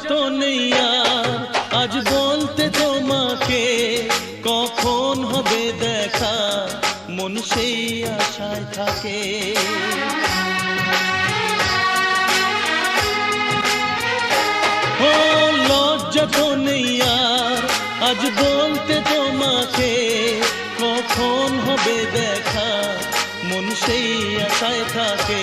নেই আজ বলতে তোমাকে কখন হবে দেখা? মন সেই আশায় থাকে। ও লজ্জা তো নেই আর, আজ বলতে তোমাকে কখন হবে দেখা? মন সেই আশায় থাকে।